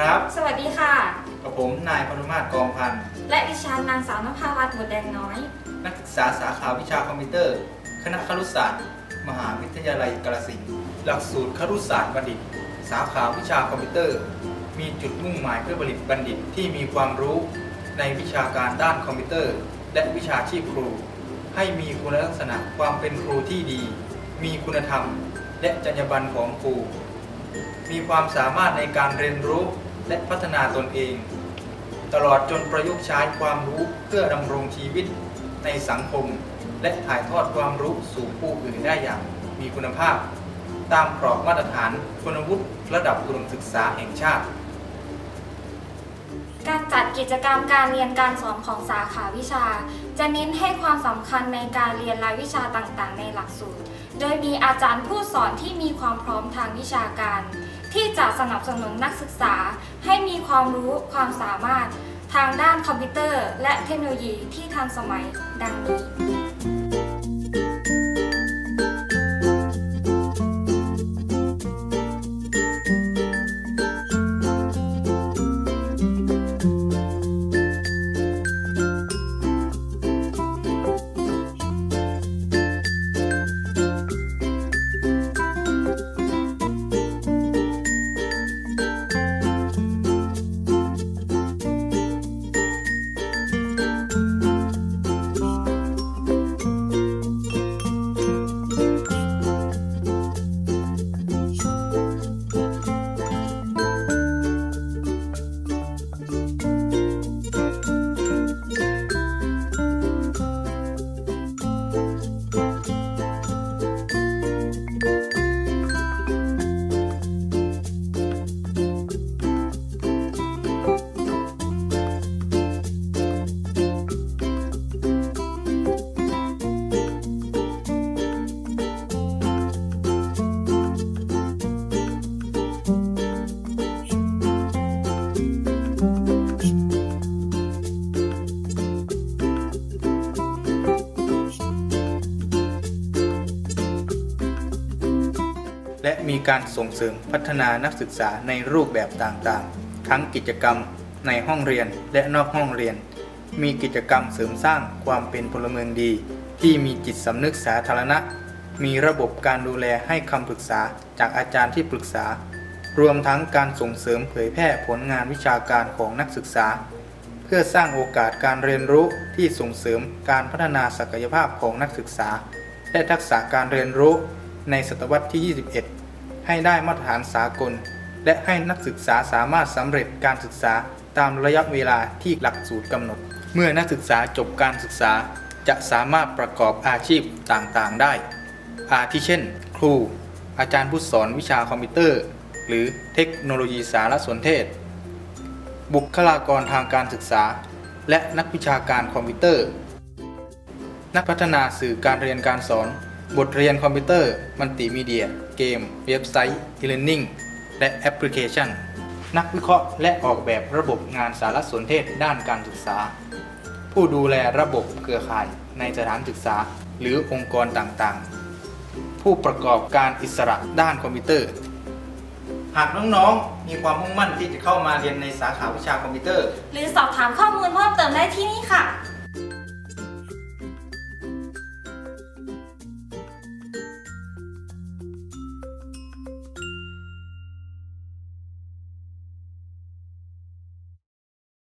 ครับ สวัสดีค่ะ กับผมนายพนุมาตรกองพันธ์และดิฉันนางสาวนภาวัตรหมวดแดงน้อย นักศึกษาสาขาวิชาคอมพิวเตอร์ คณะครุศาสตร์ มหาวิทยาลัยกาฬสินธุ์หลักสูตรครุศาสตร์บัณฑิต สาขาวิชาคอมพิวเตอร์ มีจุดมุ่งหมายเพื่อผลิตบัณฑิตที่มีความรู้ในวิชาการด้านคอมพิวเตอร์ และวิชาชีพครู ให้มีคุณลักษณะความเป็นครูที่ดี มีคุณธรรม และจรรยาบรรณของครู มีความสามารถในการเรียนรู้ และพัฒนาตนเอง ตลอดจนประยุกต์ใช้ความรู้เพื่อดำรงชีวิตในสังคม และถ่ายทอดความรู้สู่ผู้อื่นได้อย่างมีคุณภาพ ตามกรอบมาตรฐานคุณวุฒิระดับอุดมศึกษาแห่งชาติ การจัดกิจกรรมการเรียนการสอนของสาขาวิชา จะเน้นให้ความสำคัญในการเรียนรายวิชาต่างๆ ในหลักสูตร โดยมีอาจารย์ผู้สอนที่มีความพร้อมทางวิชาการ ที่จะสนับสนุนนักศึกษา ให้มีความรู้ความสามารถทางด้านคอมพิวเตอร์ และเทคโนโลยีที่ทันสมัยดังนี้ และมีการส่งเสริมพัฒนานักศึกษาในรูปแบบต่างๆ ทั้งกิจกรรมในห้องเรียนและนอกห้องเรียน มีกิจกรรมเสริมสร้างความเป็นพลเมืองดี ที่มีจิตสำนึกสาธารณะ มีระบบการดูแลให้คำปรึกษาจากอาจารย์ที่ปรึกษา รวมทั้งการส่งเสริมเผยแพร่ผลงานวิชาการของนักศึกษา เพื่อสร้างโอกาสการเรียนรู้ที่ส่งเสริมการพัฒนาศักยภาพของนักศึกษา และทักษะการเรียนรู้ ในศตวรรษที่ 21 ให้ได้มาตรฐานสากล และให้นักศึกษาสามารถสำเร็จการศึกษาตามระยะเวลาที่หลักสูตรกำหนด เมื่อนักศึกษาจบการศึกษาจะสามารถประกอบอาชีพต่างๆได้ อาทิเช่น ครู อาจารย์ผู้สอนวิชาคอมพิวเตอร์ หรือเทคโนโลยีสารสนเทศ บุคลากรทางการศึกษา และนักวิชาการคอมพิวเตอร์ นักพัฒนาสื่อการเรียนการสอน บทเรียนคอมพิวเตอร์ มัลติมีเดีย เกม เว็บไซต์ e-learning และแอปพลิเคชัน นักวิเคราะห์และออกแบบระบบงานสารสนเทศด้านการศึกษา ผู้ดูแลระบบเครือข่ายในสถานศึกษา หรือองค์กรต่างๆ ผู้ประกอบการอิสระด้านคอมพิวเตอร์ หากน้องๆ มีความมุ่งมั่นที่จะเข้ามาเรียนในสาขาวิชาคอมพิวเตอร์ หรือสอบถามข้อมูลเพิ่มเติมได้ที่นี่ค่ะ